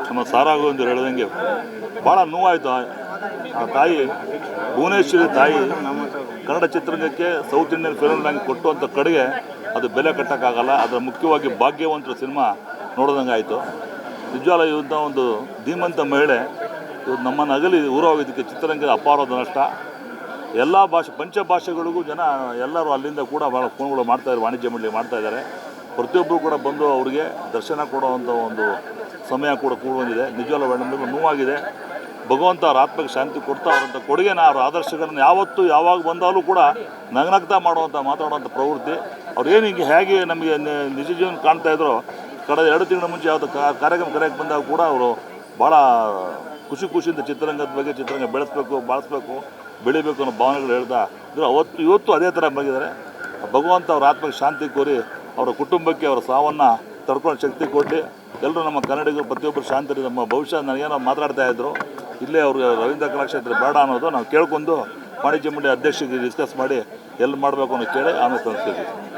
ನಮ್ಮ ಸಾರಾಗೋಂದಿರು ಹೇಳ್ದಂಗೆ ಭಾಳ ನೋವಾಯಿತು ಆ- ತಾಯಿ. ಭುವನೇಶ್ವರಿ ತಾಯಿ ಕನ್ನಡ ಚಿತ್ರರಂಗಕ್ಕೆ ಸೌತ್ ಇಂಡಿಯನ್ ಫಿಲ್ಮ್ ನಂಗೆ ಕೊಟ್ಟುವಂಥ ಕಡೆಗೆ ಅದು ಬೆಲೆ ಕಟ್ಟೋಕ್ಕಾಗಲ್ಲ. ಅದರ ಮುಖ್ಯವಾಗಿ ಭಾಗ್ಯವಂತರ ಸಿನಿಮಾ ನೋಡಿದಂಗೆ ಆಯಿತು ನಿಜವಾಗ್ಲೂ ಇವಂಥ ಒಂದು ಧೀಮಂತ ಮಹಿಳೆ ಇವತ್ತು ನಮ್ಮನ್ನು ಅಗಲಿ ಊರವಾಗಿದ್ದಕ್ಕೆ ಚಿತ್ರರಂಗದ ಅಪಾರದ ನಷ್ಟ. ಎಲ್ಲ ಭಾಷೆ, ಪಂಚಭಾಷೆಗಳಿಗೂ ಜನ ಎಲ್ಲರೂ ಅಲ್ಲಿಂದ ಕೂಡ ಭಾಳ ಫೋನ್ಗಳು ಮಾಡ್ತಾಯಿದ್ದಾರೆ ವಾಣಿಜ್ಯ ಮಂಡಳಿ ಮಾಡ್ತಾಯಿದ್ದಾರೆ ಪ್ರತಿಯೊಬ್ಬರು ಕೂಡ ಬಂದು ಅವರಿಗೆ ದರ್ಶನ ಕೊಡುವಂಥ ಒಂದು ಸಮಯ ಕೂಡ ಕೂಡ ಬಂದಿದೆ. ನಿಜವಲ್ಲ ನಮಗೂ ನೋವಾಗಿದೆ. ಭಗವಂತ ಅವ್ರ ಆತ್ಮಕ್ಕೆ ಶಾಂತಿ ಕೊಡ್ತಾ ಅವರಂಥ ಕೊಡುಗೆನ ಅವರ ಆದರ್ಶಗಳನ್ನು ಯಾವತ್ತೂ ಯಾವಾಗ ಬಂದಾಗಲೂ ಕೂಡ ನಗನಗ್ತಾ ಮಾಡುವಂಥ, ಮಾತಾಡುವಂಥ ಪ್ರವೃತ್ತಿ. ಅವ್ರು ಏನು ಹಿಂಗೆ ಹೇಗೆ ನಮಗೆ ನಿಜ ಜೀವನ ಕಾಣ್ತಾ ಇದ್ರು, ಕಳೆದ ಎರಡು ತಿಂಗಳ ಮುಂಚೆ ಯಾವುದು ಕಾರ್ಯಕ್ರಮ ಕರೆಯಕ್ಕೆ ಬಂದಾಗ ಕೂಡ ಅವರು ಭಾಳ ಖುಷಿ ಖುಷಿಯಿಂದ ಚಿತ್ರರಂಗದ ಬಗ್ಗೆ ಚಿತ್ರರಂಗ ಬೆಳೆಸಬೇಕು, ಬಾಳಿಸ್ಬೇಕು, ಬೆಳಿಬೇಕು ಅನ್ನೋ ಭಾವನೆಗಳು ಹೇಳ್ತಾ ಇದ್ರು. ಅವತ್ತು, ಇವತ್ತು ಅದೇ ಥರ ಬಂದಿದ್ದಾರೆ. ಭಗವಂತ ಅವ್ರ ಆತ್ಮಕ್ಕೆ ಶಾಂತಿ ಕೋರಿ ಅವರ ಕುಟುಂಬಕ್ಕೆ ಅವರ ಸಾವನ್ನು ತಡ್ಕೊಂಡು ಶಕ್ತಿ ಕೊಟ್ಟು ಎಲ್ಲರೂ ನಮ್ಮ ಕನ್ನಡಿಗರು ಪ್ರತಿಯೊಬ್ಬರು ಶಾಂತಿ ನಮ್ಮ ಭವಿಷ್ಯ ನನಗೇನೋ ಮಾತಾಡ್ತಾ ಇದ್ರು, ಇಲ್ಲೇ ಅವರು ರವೀಂದ್ರ ಕಲಾಕ್ಷೇತ್ರ ಬೇಡ ಅನ್ನೋದು ನಾವು ಕೇಳ್ಕೊಂಡು ವಾಣಿಜ್ಯ ಮಂಡಳಿ ಅಧ್ಯಕ್ಷರಿಗೆ ಡಿಸ್ಕಸ್ ಮಾಡಿ ಎಲ್ಲಿ ಮಾಡಬೇಕು ಅನ್ನೋ ಕೇಳಿ ಆಮೇಲೆ ತಂದ್ತೀವಿ